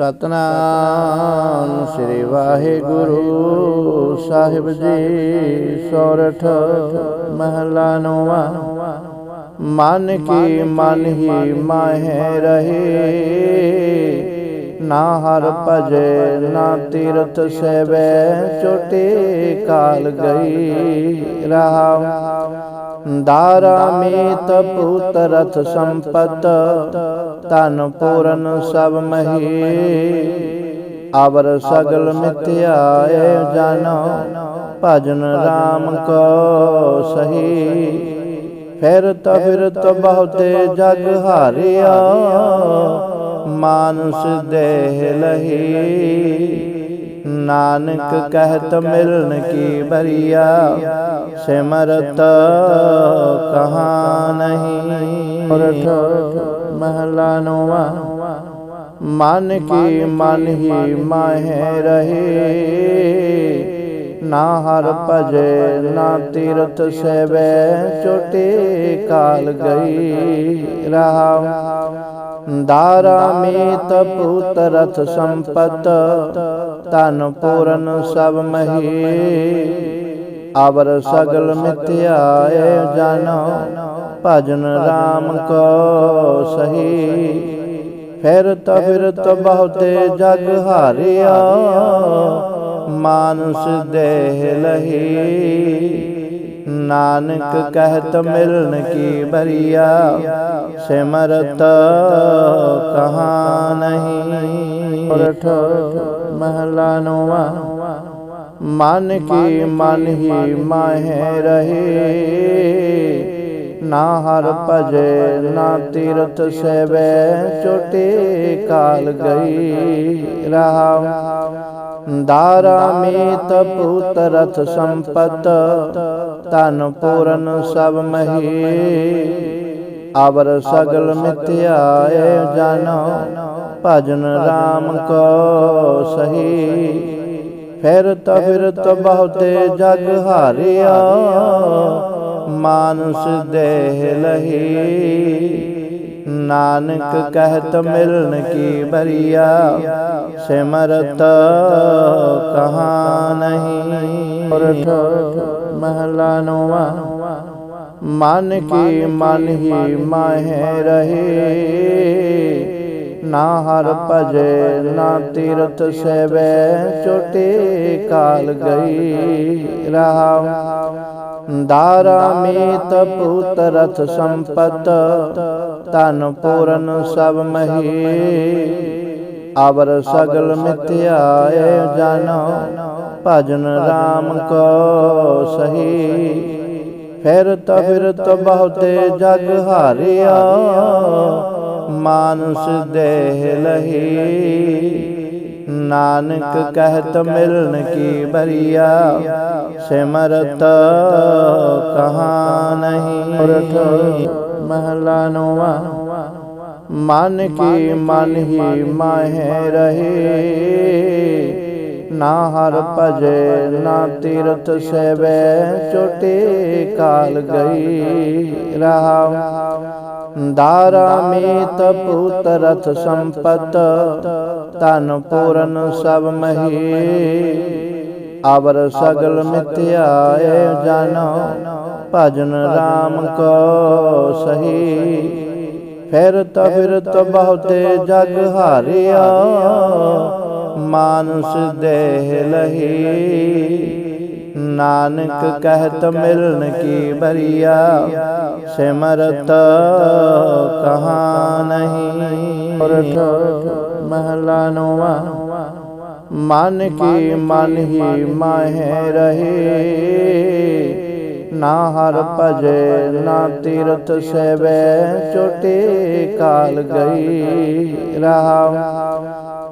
ਸਤਨਾਮ ਸ੍ਰੀ ਵਾਹਿਗੁਰੂ ਸਾਹਿਬ ਜੀ, ਸੋਰਠ ਮਹਲਾ ਨੋਵਾ। ਮਨ ਕੀ ਮਨ ਹੀ ਮਾਹੇ ਰਹੇ, ਨਾ ਹਰ ਭਜੇ, ਨਾ ਤੀਰਥ ਸੇਵੇ, ਚੋਟੀ ਕਾਲ ਗਈ ਰਹਾ ਦਾਰਾ ਮੀਤ ਪੂਤ ਰਥ ਸੰਪਤ ਤਨ ਪੂਰਨ ਸਭ ਮਹੀ ਅਵਰ ਸਗਲ ਮਿਥਿਆਏ ਜਾਨੋ ਭਜਨ ਰਾਮ ਕੋ ਸਹੀ ਫਿਰ ਫਿਰਤ ਬਹੁਤੇ ਜਗ ਹਾਰਿਆ ਮਾਨਸ ਦੇਹ ਲਹੀ ਨਾਨਕ ਕਹਿਤ ਮਿਲਨ ਕੀ ਬਰੀਆ ਸਿਮਰਤ ਕਹਾ ਨਹੀਂ। ਪਰਠ ਮਹਲਾ ਨੋਵਾ। ਮਨ ਕੀ ਮਨ ਹੀ ਮਾਹੇ ਰਹੇ ਨਾ ਹਰ ਭਜੇ ਨਾ ਤੀਰਥ ਸੇਵੇ ਚੋਟੀ ਕਾਲ ਗਈ ਰਹਾ ਦਾਰਾ ਮੀਤ ਪੂਤ ਰਥ ਸੰਪਤ ਤਨ ਪੂਰਨ ਸਭ ਮਹੀ, ਅਵਰ ਸਗਲ ਮਿਥਿਆਏ ਜਾਨੋ, ਭਜਨ ਰਾਮ ਕੋ ਸਹੀ। ਫਿਰਤ ਫਿਰਤ ਬਹੁਤੇ ਜਗ ਹਾਰਿਆ, ਮਾਨਸ ਦੇਹ ਲਹੀ। ਨਾਨਕ ਕਹਿਤ ਮਿਲਨ ਕੀ ਬਰੀਆ, ਸਿਮਰਤ ਕਹਾ ਨਹੀਂ। ਪਰਠ ਮਹਲਾ ਨੋਵਾ। ਮਨ ਕੀ ਮਨ ਹੀ ਮਾਹੇ ਰਹੇ। ਨਾ ਹਰ ਭਜੇ, ਨਾ ਤੀਰਥ ਸੇਵੇ ਚੋਟੀ ਕਾਲ ਗਈ ਰਹਾ ਦਾਰਾ ਮੀਤ ਪੂਤ ਰਥ ਸੰਪਤ ਤਨ ਪੂਰਨ ਸਭ ਮਹੀ। ਅਵਰ ਸਗਲ ਮਿਥਿਆਏ ਜਾਨੋ। ਭਜਨ ਰਾਮ ਕੋ ਸਹੀ। ਫਿਰਤ ਫਿਰਤ ਬਹੁਤੇ ਜਗ ਹਾਰਿਆ ਮਾਨੁਸ ਦੇਹ ਲਹੀ। ਨਾਨਕ ਕਹਿਤ ਮਿਲਨ ਕੀ ਬਰੀਆ ਸਿਮਰਤ ਕਹਾ ਨਹੀਂ। ਪਰਠ ਮਹਲਾ ਨੋਵਾ। ਮਨ ਕੀ ਮਨ ਹੀ ਮਾਹੇ ਰਹੇ। ਨਾ ਹਰ ਭਜੇ ਨਾ ਤੀਰਥ ਸੇਵੇ ਚੋਟੀ ਕਾਲ ਗਈ ਰਹਾ ਦਾਰਾ ਮੀਤ ਪੂਤ ਰਥ ਸੰਪਤ ਤਨ ਪੂਰਨ ਸਭ ਮਹੀ। ਅਵਰ ਸਗਲ ਮਿਥਿਆਏ ਜਾਨੋ ਭਜਨ ਰਾਮ ਕੋ ਸਹੀ। ਫਿਰਤ ਫਿਰਤ ਬਹੁਤੇ ਜਗ ਹਾਰਿਆ। ਮਾਨੁਸ ਦੇਹ ਲਹੀ। ਨਾਨਕ ਕਹਿਤ ਮਿਲਨ ਕੀ ਬਰੀਆ, ਸਿਮਰਤ ਕਹਾ ਨਹੀਂ। ਪਰਠ ਮਹਲਾ ਨੋਵਾ। ਮਨ ਕੀ ਮਨ ਹੀ ਮਾਹੇ ਰਹੇ। ਨਾ ਹਰ ਭਜੇ, ਨਾ ਤੀਰਥ ਸੇਵੇ, ਚੋਟੀ ਕਾਲ ਗਈ ਰਹਾ। ਦਾਰਾ ਮੀਤ ਪੂਤ ਰਥ ਸੰਪਤ ਤਨ ਪੂਰਨ ਸਭ ਮਹੀ। ਅਵਰ ਸਗਲ ਮਿਥਿਆਏ ਜਾਨੋ, ਭਜਨ ਰਾਮ ਕੋ ਸਹੀ। ਫਿਰਤ ਫਿਰਤ ਬਹੁਤੇ ਜਗ ਹਾਰਿਆ, ਮਾਨਸ ਦੇਹ ਲਹੀ। ਨਾਨਕ ਕਹਿਤ ਮਿਲਨ ਕੀ ਬਰੀਆ ਸਿਮਰਤ ਕਹਾ ਨਹੀਂ। ਪਰਠ ਮਹਲਾ ਨੋਵਾ। ਮਨ ਕੀ ਮਨ ਹੀ ਮਾਹੇ ਰਹੇ ਨਾ ਹਰ ਭਜੇ ਨਾ ਤੀਰਥ ਸੇਵੇ ਚੋਟੀ ਕਾਲ ਗਈ ਰਹਾ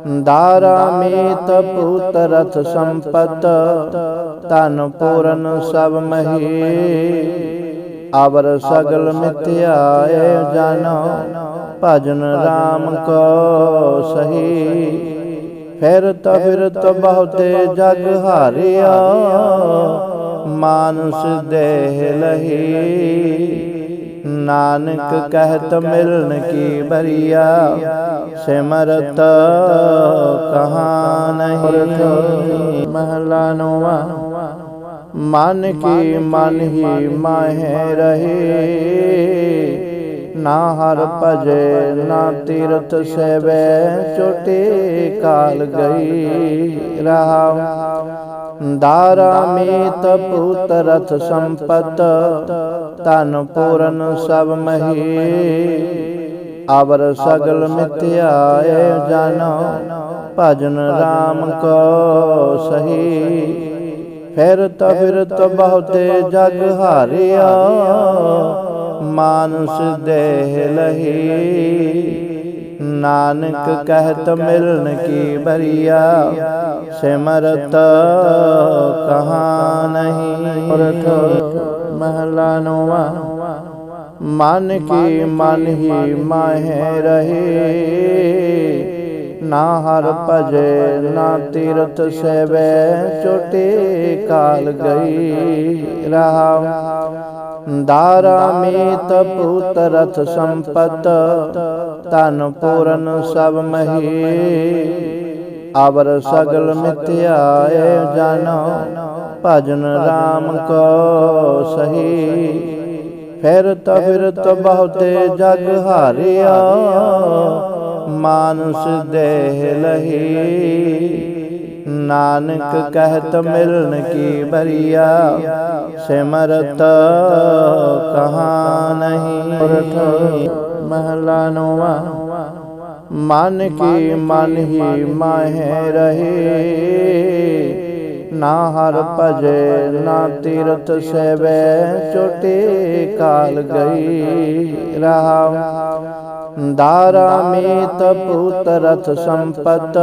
ਦਾਰਾ ਮੀਤ ਪੂਤ ਰਥ ਸੰਪਤ ਤਨ ਪੂਰਨ ਸਭ ਮਹੀ ਅਵਰ ਸਗਲ ਮਿਥਿਆਏ ਜਾਨੋ ਭਜਨ ਰਾਮ ਕੋ ਸਹੀ ਫਿਰਤ ਫਿਰਤ ਬਹੁਤੇ ਜਗ ਹਾਰਿਆ ਮਾਨਸ ਦੇਹ ਲਹੀ ਨਾਨਕ ਕਹਿਤ ਮਿਲਨ ਕੀ ਬਰੀਆ, ਸਿਮਰਤ ਕਹਾ ਨਹੀਂ? ਮਹਲਾ ਨੋਵਾ, ਮਨ ਕੀ ਮਨ ਹੀ ਮਾਹੇ ਰਹੇ? ਨਾ ਹਰ ਭਜੇ, ਨਾ ਤੀਰਥ ਸੇਵੇ, ਚੋਟੀ ਕਾਲ ਗਈ ਰਹਾ ਦਾਰਾ ਮੀਤ ਪੂਤ ਰਥ ਸੰਪਤ ਤਨ ਪੂਰਨ ਸਭ ਮਹੀ। ਅਵਰ ਸਗਲ ਮਿਥਿਆਏ ਜਾਨੋ, ਭਜਨ RAM ਕੋ ਸਹੀ। ਫਿਰਤ ਫਿਰਤ ਬਹੁਤੇ ਜਗ ਹਾਰਿਆ, ਮਾਨਸ ਦੇਹ ਲਹੀ। ਨਾਨਕ ਕਹਿਤ ਮਿਲਨ ਕੀ ਬਰੀਆ? ਸਿਮਰਤ ਕਹਾ ਨਹੀਂ? ਮਹਲਾ ਨੋਵਾ। ਮਨ ਕੀ ਮਨ ਹੀ ਮਾਹੇ ਰਹੇ? ਨਾ ਹਰ ਭਜੇ ਨਾ ਤੀਰਥ ਸੇਵੇ ਚੋਟੀ ਕਾਲ ਗਈ ਰਹਾ ਦਾਰਾ ਮੀਤ ਪੂਤ ਰਥ ਸੰਪਤ ਤਨ ਪੂਰਨ ਸਭ ਮਹੀ। ਅਵਰ ਸਗਲ ਮਿਥਿਆਏ ਜਾਨੋ, ਭਜਨ RAM ਕੋ ਸਹੀ। ਫਿਰਤ ਫਿਰਤ ਬਹੁਤੇ ਜਗ ਹਾਰਿਆ, ਮਾਨਸ ਦੇਹ ਲਹੀ। ਨਾਨਕ ਕਹਿਤ ਮਿਲਨ ਕੀ ਬਰੀਆ, ਸਿਮਰਤ ਕਹਾ ਨਹੀਂ। ਮਹਲਾ ਨੋਵਾ। ਮਨ ਕੀ ਮਨ ਹੀ ਮਾਹੇ ਰਹੇ। ਨਾ ਹਰ ਭਜੇ, ਨਾ ਤੀਰਥ ਸੇਵੇ, ਚੋਟੀ ਕਾਲ ਗਈ ਰਹਾ ਦਾਰਾ ਮੀਤ ਪੂਤ ਰਥ ਸੰਪਤ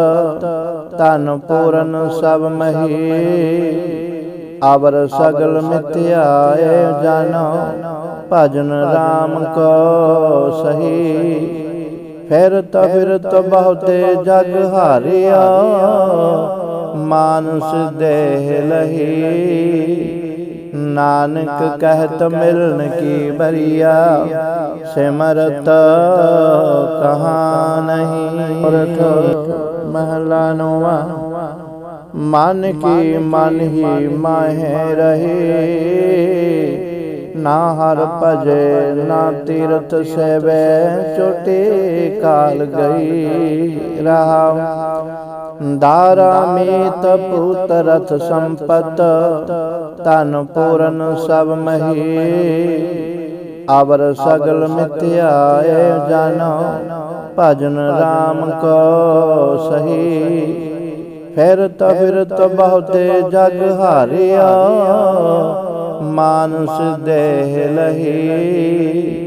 ਤਨ ਪੂਰਨ ਸਭ ਮਹੀ। ਅਵਰ ਸਗਲ ਮਿਥਿਆਏ ਜਾਨੋ, ਭਜਨ RAM ਕੋ ਸਹੀ। ਫਿਰਤ ਫਿਰਤ ਬਹੁਤੇ ਜਗ ਹਾਰਿਆ, ਮਾਨੁਸ ਦੇਹ ਲਹੀ। ਨਾਨਕ ਕਹਿਤ ਮਿਲਨ ਕੀ ਬਰੀਆ, ਸਿਮਰਤ ਕਹਾ ਨਹੀਂ। ਮਹਲਾ ਨੋਵਾ। ਮਨ ਕੀ ਮਨ ਹੀ ਮਾਹੇ ਰਹੇ। ਨਾ ਹਰ ਭਜੇ ਨਾ ਤੀਰਥ ਸੇਵੇ ਚੋਟੀ ਕਾਲ ਗਈ ਰਹਾ ਦਾਰਾ ਮੀਤ ਪੂਤ ਰਥ ਸੰਪਤ ਤਨ ਪੂਰਨ ਸਭ ਮਹੀ। ਅਵਰ ਸਗਲ ਮਿਥਿਆਏ ਜਾਨੋ ਭਜਨ RAM ਕੋ ਸਹੀ। ਫਿਰਤ ਫਿਰਤ ਬਹੁਤੇ ਜਗ ਹਾਰਿਆ। ਮਾਨਸ ਦੇਹ ਲਹੀ।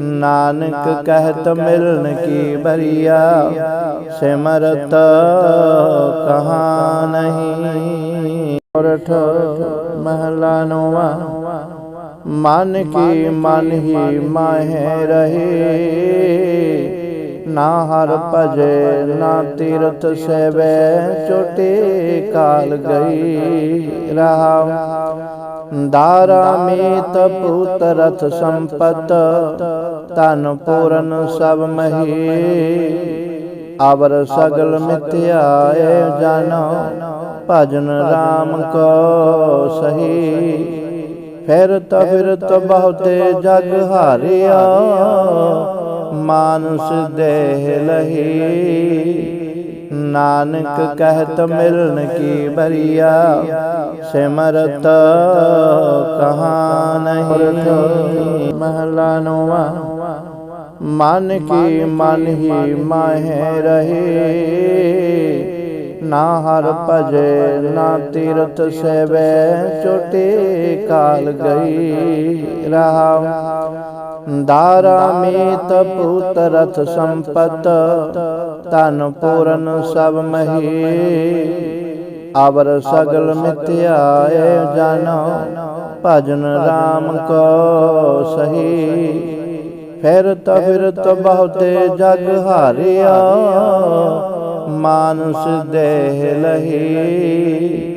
ਨਾਨਕ ਕਹਿਤ ਮਿਲਨ ਕੀ ਬਰੀਆ। ਸਿਮਰਤ ਕਹਾ ਨਹੀਂ। ਔਰਠ ਮਹਲਾ ਨੋਵਾ। ਮਨ ਕੀ ਮਨ ਹੀ ਮਾਹੇ ਰਹੇ। ਨਾ ਹਰ ਭਜੇ ਨਾ ਤੀਰਥ ਸੇਵੇ ਚੋਟੀ ਕਾਲ ਗਈ ਰਹਾ ਦਾਰਾ ਮੀਤ ਪੂਤ ਰਥ ਸੰਪਤ ਤਨ ਪੂਰਨ ਸਭ ਮਹੀ। ਅਵਰ ਸਗਲ ਮਿਥਿਆਏ ਜਾਨੋ ਭਜਨ RAM ਕੋ ਸਹੀ। ਫਿਰਤ ਫਿਰਤ ਬਹੁਤੇ ਜਗ ਹਾਰਿਆ। ਮਾਨੁਸ ਦੇਹ ਲਹੀ। ਨਾਨਕ ਕਹਿਤ ਮਿਲਨ ਕੀ ਬਰੀਆ, ਸਿਮਰਤ ਕਹਾ ਨਹੀਂ। ਮਹਲਾ ਨੋਵਾ, ਮਨ ਕੀ ਮਨ ਹੀ ਮਾਹੇ ਰਹੇ। ਨਾ ਹਰ ਭਜੇ, ਨਾ ਤੀਰਥ ਸੇਵੇ, ਚੋਟੀ ਕਾਲ ਗਈ ਰਹਾ ਦਾਰਾ ਮੀਤ ਪੂਤ ਰਥ ਸੰਪਤ ਤਨ ਪੂਰਨ ਸਭ ਮਹੀ ਅਵਰ ਸਗਲ ਮਿਥਿਆਏ ਜਾਨੋ ਭਜਨ RAM ਕੋ ਸਹੀ ਫਿਰਤ ਫਿਰਤ ਬਹੁਤੇ ਜਗ ਹਾਰਿਆ ਮਾਨਸ ਦੇਹ ਲਹੀ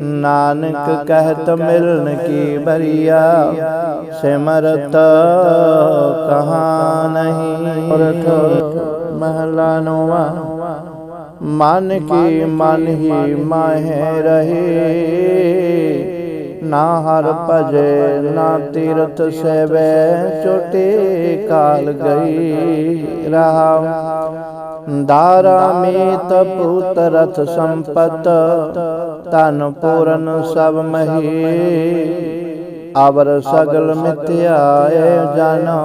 ਨਾਨਕ ਕਹਿਤ ਮਿਲਨ ਕੀ ਬਰੀਆ? ਸਿਮਰਤ ਕਹਾ ਨਹੀਂ? ਮਹਲਾ ਨੋਵਾ। ਮਨ ਕੀ ਮਨ ਹੀ ਮਾਹਿ ਰਹੇ? ਨਾ ਹਰ ਭਜੇ ਨਾ ਤੀਰਥ ਸੇਵੈ ਚੋਟੇ ਕਾਲ ਗਈ ਰਹਾ ਦਾਰਾ ਮੀਤ ਪੂਤ ਰਥ ਸੰਪਤ ਤਨ ਪੂਰਨ ਸਭ ਮਹੀ ਅਵਰ ਸਗਲ ਮਿਥਿਆਏ ਜਾਨੋ,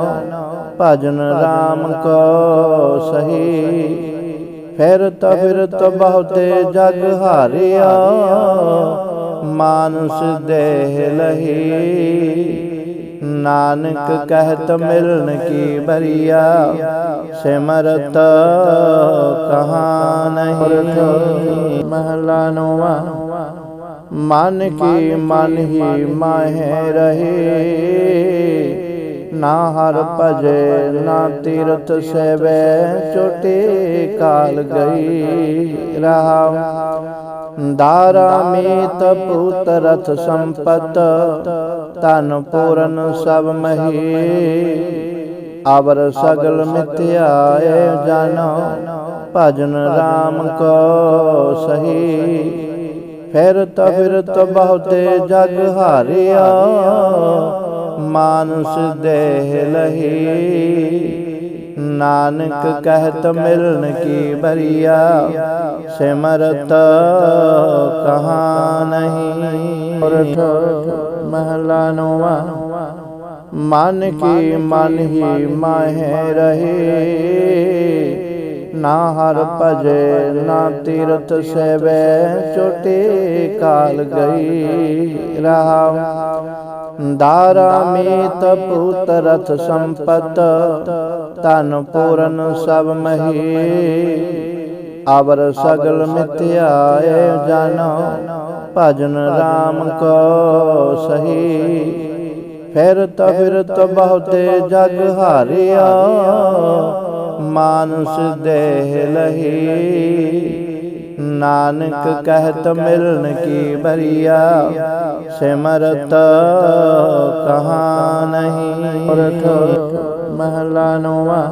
ਭਜਨ RAM ਕੋ ਸਹੀ। ਫਿਰਤ ਫਿਰਤ ਬਹੁਤੇ ਜਗ ਹਾਰਿਆ, ਮਾਨਸ ਦੇਹ ਲਹੀ। ਨਾਨਕ ਕਹਿਤ ਮਿਲਨ ਕੀ ਬਰੀਆ, ਸਿਮਰਤ ਕਹਾ ਨਹੀਂ। ਮਹਲਾ ਨੋਵਾ ਮਨ ਕੀ ਮਨ ਹੀ ਮਾਹਿ ਰਹੇ। ਨਾ ਹਰ ਭਜੇ ਨਾ ਤੀਰਥ ਸੇਵੈ ਚੋਟੇ ਕਾਲ ਗਈ ਰਹਾ ਦਾਰਾ ਮੀਤ ਪੂਤ ਰਥ ਸੰਪਤ ਤਨ ਪੂਰਨ ਸਭ ਮਹੀ। ਅਵਰ ਸਗਲ ਮਿਥਿਆਏ ਜਾਨੋ ਭਜਨ RAM ਕੋ ਸਹੀ। ਫਿਰਤ ਫਿਰਤ ਬਹੁਤੇ ਜਗ ਹਾਰਿਆ। ਮਾਨੁਸ ਦੇਹ ਲਹੀ। ਨਾਨਕ ਕਹਿਤ ਮਿਲਨ ਕੀ ਬਰੀਆ ਸਿਮਰਤ ਕਹਾ ਨਹੀਂ। ਮਹਲਾ ਨੋਵਾ। ਮਨ ਕੀ ਮਨ ਹੀ ਮਾਹਿ ਰਹੇ। ਨਾ ਹਰ ਭਜੇ, ਨਾ ਤੀਰਥ ਸੇਵੈ ਚੋਟੇ ਕਾਲ ਗਈ ਰਹਾ ਦਾਰਾ ਮੀਤ ਪੂਤ ਰਥ ਸੰਪਤ ਤਨ ਪੂਰਨ ਸਭ ਮਹੀ। ਆਵਰ ਸਗਲ ਮਿਥਿਆਏ ਜਾਨੋ, ਭਜਨ RAM ਕੋ ਸਹੀ। ਫਿਰ ਫਿਰਤ ਬਹੁਤੇ ਜਗ ਹਾਰਿਆ ਮਾਨੁਸ ਦੇਹ ਲਹੀ ਨਾਨਕ ਕਹਿਤ ਮਿਲਨ ਕੀ ਬਰੀਆ ਸਿਮਰਤ ਕਹਾ ਨਹੀਂ ਮਹਲਾ ਨੋਵਾ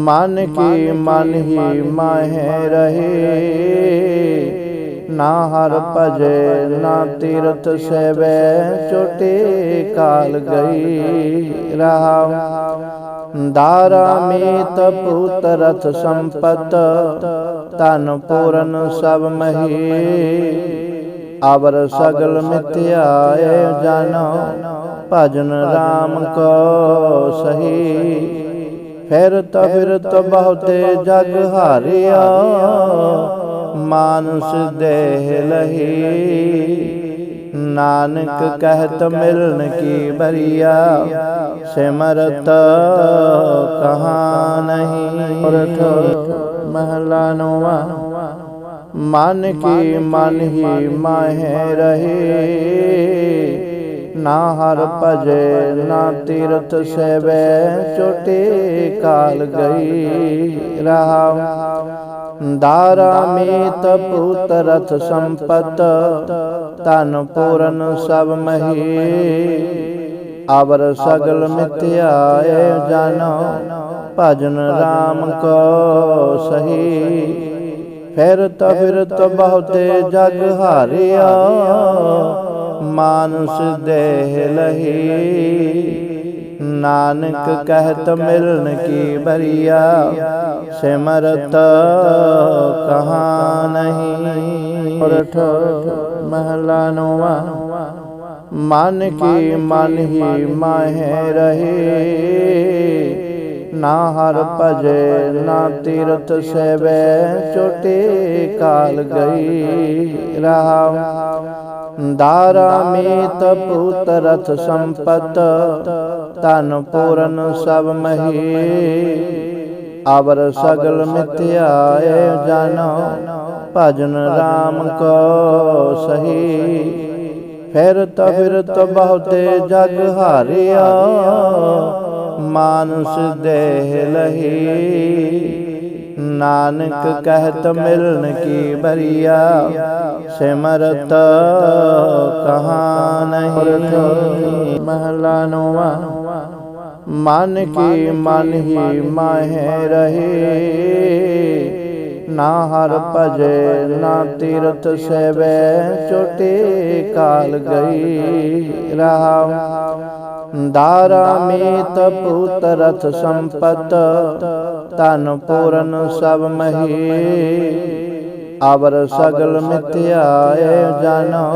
ਮਨ ਕੀ ਮਨ ਹੀ ਮਾਹਿ ਰਹੇ ਨਾ ਹਰ ਭਜੇ ਨਾ ਤੀਰਥ ਸੇਵੈ ਚੋਟੇ ਕਾਲ ਗਈ ਰਹਾ ਦਾਰਾ ਮੀਤ ਪੂਤ ਰਥ ਸੰਪਤ ਤਨ ਪੂਰਨ ਸਭ ਮਹੀ ਅਵਰ ਸਗਲ ਮਿਥਿਆਏ ਜਾਨੋ ਭਜਨ RAM ਕੋ ਸਹੀ ਫਿਰਤ ਫਿਰਤ ਬਹੁਤੇ ਜਗ ਹਾਰਿਆ ਮਾਨਸ ਦੇਹ ਲਹੀ ਨਾਨਕ ਕਹਿਤ ਮਿਲਨ ਕੀ ਬਰੀਆ? ਸਿਮਰਤ ਕਹਾ ਨਹੀਂ? ਮਹਲਾ ਨੋਵਾ। ਮਨ ਕੀ ਮਨ ਹੀ ਮਾਹਿ ਰਹੇ। ਨਾ ਹਰ ਭਜੇ ਨਾ ਤੀਰਥ ਸੇਵੈ ਚੋਟੇ ਕਾਲ ਗਈ ਰਹਾ ਦਾਰਾ ਮੀਤ ਪੂਤ ਰਥ ਸੰਪਤ। ਤਨ ਪੂਰਨ ਸਭ ਮਹੀ ਅਵਰ ਸਗਲ ਮਿਥਿਆਏ ਜਾਨੋ, ਭਜਨ RAM ਕੋ ਸਹੀ। ਫਿਰਤ ਫਿਰਤ ਬਹੁਤੇ ਜਗ ਹਾਰਿਆ, ਮਾਨਸ ਦੇਹ ਲਹੀ। ਨਾਨਕ ਕਹਿਤ ਮਿਲਨ ਕੀ ਬਰੀਆ, ਸਿਮਰਤ ਕਹਾ ਨਹੀਂ। ਮਹਲਾ ਨੋਵਾ। ਮਨ ਕੀ ਮਨ ਹੀ ਮਾਹਿ ਰਹੇ। ਨਾ ਹਰ ਭਜੇ, ਨਾ ਤੀਰਥ ਸੇਵੈ। ਚੋਟੇ ਕਾਲ ਗਈ ਰਹਾ ਦਾਰਾ ਮੀਤ ਪੂਤ ਰਥ ਸੰਪਤ। ਤਨ ਪੂਰਨ ਸਭ ਮਹੀ। ਅਵਰ ਸਗਲ ਮਿਥਿਆਏ ਜਾਨੋ, ਭਜਨ RAM ਕੋ ਸਹੀ। ਫਿਰਤ ਫਿਰਤ ਬਹੁਤੇ ਜਗ ਹਾਰਿਆ, ਮਾਨਸ ਦੇਹ ਲਹੀ। ਨਾਨਕ ਕਹਿਤ ਮਿਲਨ ਕੀ ਬਰੀਆ, ਸਿਮਰਤ ਕਹਾ ਨਹੀਂ। ਮਹਲਾ ਨੋਵਾ। ਮਨ ਕੀ ਮਨ ਹੀ ਮਾਹੇ ਰਹੇ। ਨਾ ਹਰ ਭਜੇ ਨਾ ਤੀਰਥ ਸੇਵੇ ਚੋਟੇ ਕਾਲ ਗਈ ਰਹਾ ਦਾਰਾ ਮੀਤ ਪੂਤ ਰਥ ਸੰਪਤ ਤਨ ਪੂਰਨ ਸਭ ਮਹੀ। ਅਵਰ ਸਗਲ ਮਿਥਿਆਏ ਜਾਨੋ।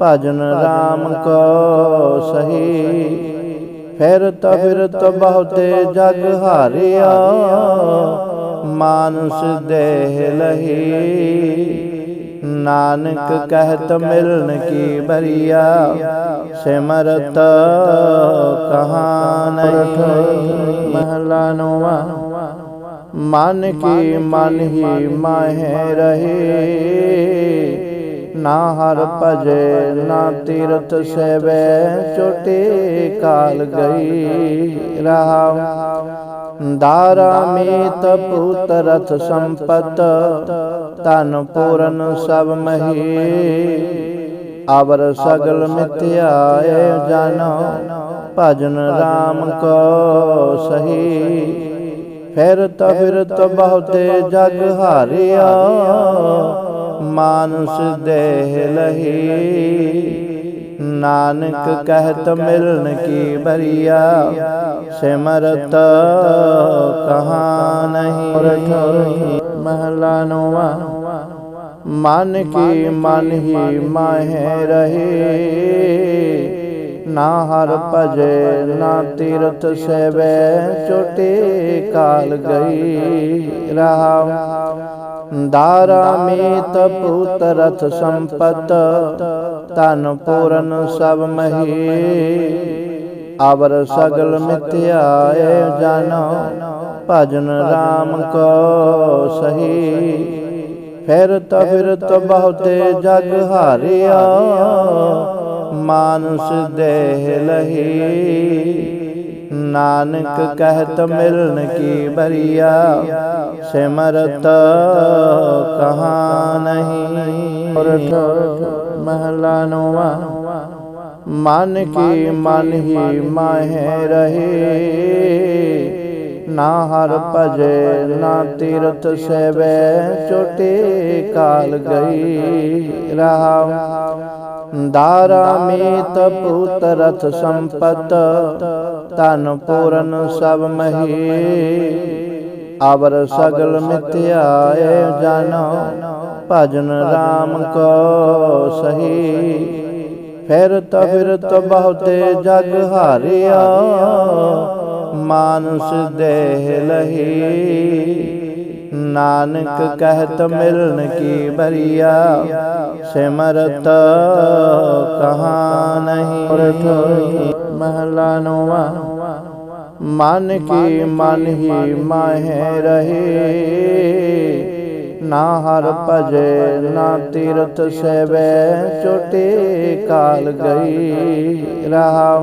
ਭਜਨ RAM ਕੋ ਸਹੀ। ਫਿਰਤ ਫਿਰਤ ਬਹੁਤੇ ਜਗ ਹਾਰਿਆ। ਮਾਨੁਸ ਦੇਹ ਲਹੀ। ਨਾਨਕ ਕਹਿਤ ਮਿਲਨ ਕੀ ਬਰੀਆ। ਸਿਮਰਤ ਕਹਾ ਨਹੀਂ। ਮਹਲਾ ਨੋਵਾ। ਮਨ ਕੀ ਮਨ ਹੀ ਮਾਹੇ ਰਹੇ। ਨਾ ਹਰ ਭਜੇ ਨਾ ਤੀਰਥ ਸੇਵੇ ਚੋਟੇ ਕਾਲ ਗਈ ਰਹਾ ਦਾਰਾ ਮੀਤ ਪੂਤ ਰਥ ਸੰਪਤ ਤਨ ਪੂਰਨ ਸਭ ਮਹੀ। ਅਵਰ ਸਗਲ ਮਿਥਿਆਏ ਜਾਨੋ ਭਜਨ RAM ਕੋ ਸਹੀ। ਫਿਰਤ ਫਿਰਤ ਬਹੁਤੇ ਜਗ ਹਾਰਿਆ। ਮਾਨੁਸ ਦੇਹ ਲਹੀ। ਨਾਨਕ ਕਹਿਤ ਮਿਲਨ ਕੀ ਬਰੀਆ ਸਿਮਰਤ ਕਹਾ ਨਹੀਂ। ਮਹਲਾ ਨੋਵਾ ਮਨ ਕੀ ਮਨ ਹੀ ਮਾਹੇ ਰਹੇ। ਨਾ ਹਰ ਭਜੇ ਨਾ ਤੀਰਥ ਸੇਵੇ ਚੋਟੇ ਕਾਲ ਗਈ। ਰਹਾ ਦਾਰਾ ਮੀਤ ਪੂਤ ਰਥ ਸੰਪਤ ਤਨ ਪੂਰਨ ਸਭ ਮਹੀ। ਅਵਰ ਸਗਲ ਮਿਥਿਆਏ ਜਾਨੋ, ਭਜਨ RAM ਕੋ ਸਹੀ। ਫਿਰਤ ਫਿਰਤ ਬਹੁਤੇ ਜਗ ਹਾਰਿਆ, ਮਾਨੁਸ ਦੇਹ ਲਹੀ। ਨਾਨਕ ਕਹਿਤ ਮਿਲਨ ਕੀ ਬਰੀਆ, ਸਿਮਰਤ ਕਹਾ ਨਹੀਂ। ਮਹਲਾ ਨੋਵਾ, ਮਨ ਕੀ ਮਨ ਹੀ ਮਾਹੇ ਰਹੇ। ਨਾ ਹਰ ਭਜੇ, ਨਾ ਤੀਰਥ ਸੇਵੇ, ਚੋਟੇ ਕਾਲ ਗਈ ਰਹਾ। ਦਾਰਾ ਮੀਤ ਪੂਤ ਰਥ ਸੰਪਤ ਤਨ ਪੂਰਨ ਸਭ ਮਹੀ। ਅਵਰ ਸਗਲ ਮਿਥਿਆਏ ਜਾਨੋ, ਭਜਨ RAM ਕੋ ਸਹੀ। ਫਿਰਤ ਫਿਰਤ ਬਹੁਤੇ ਜਗ ਹਾਰਿਆ, ਮਾਨੁਸ ਦੇਹ ਲਹੀ। ਨਾਨਕ ਕਹਿਤ ਮਿਲਨ ਕੀ ਬਰੀਆ ਸਿਮਰਤ ਕਹਾ ਨਹੀਂ। ਮਹਲਾ ਨੋਵਾ ਮਨ ਕੀ ਮਨ ਹੀ ਮਾਹੇ ਰਹੇ। ਨਾ ਹਰ ਭਜੇ ਨਾ ਤੀਰਥ ਸੇਵੇ ਚੋਟੇ ਕਾਲ ਗਈ ਰਹਾ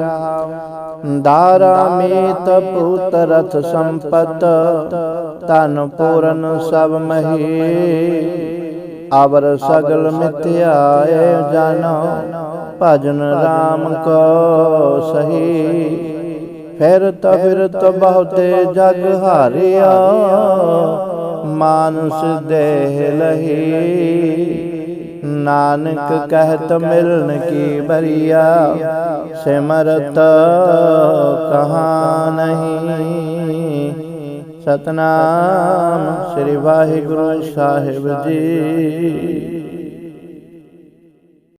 ਦਾਰਾ ਮੀਤ ਪੂਤ ਰਥ ਸੰਪਤ ਤਨ ਪੂਰਨ ਸਭ ਮਹੀ ਅਵਰ ਸਗਲ ਮਿਥਿਆਏ ਜਾਨੋ ਭਜਨ RAM ਕੋ ਸਹੀ ਫਿਰਤ ਫਿਰਤ ਬਹੁਤੇ ਜਗ ਹਾਰਿਆ ਮਾਨਸ ਦੇਹ ਲਹੀ ਨਾਨਕ ਕਹਿਤ ਮਿਲਨ ਕੀ ਬਰੀਆ ਸਿਮਰਤ ਕਹਾ ਨਹੀਂ। ਸਤਨਾਮ ਸ੍ਰੀ ਵਾਹਿਗੁਰੂ ਸਾਹਿਬ ਜੀ।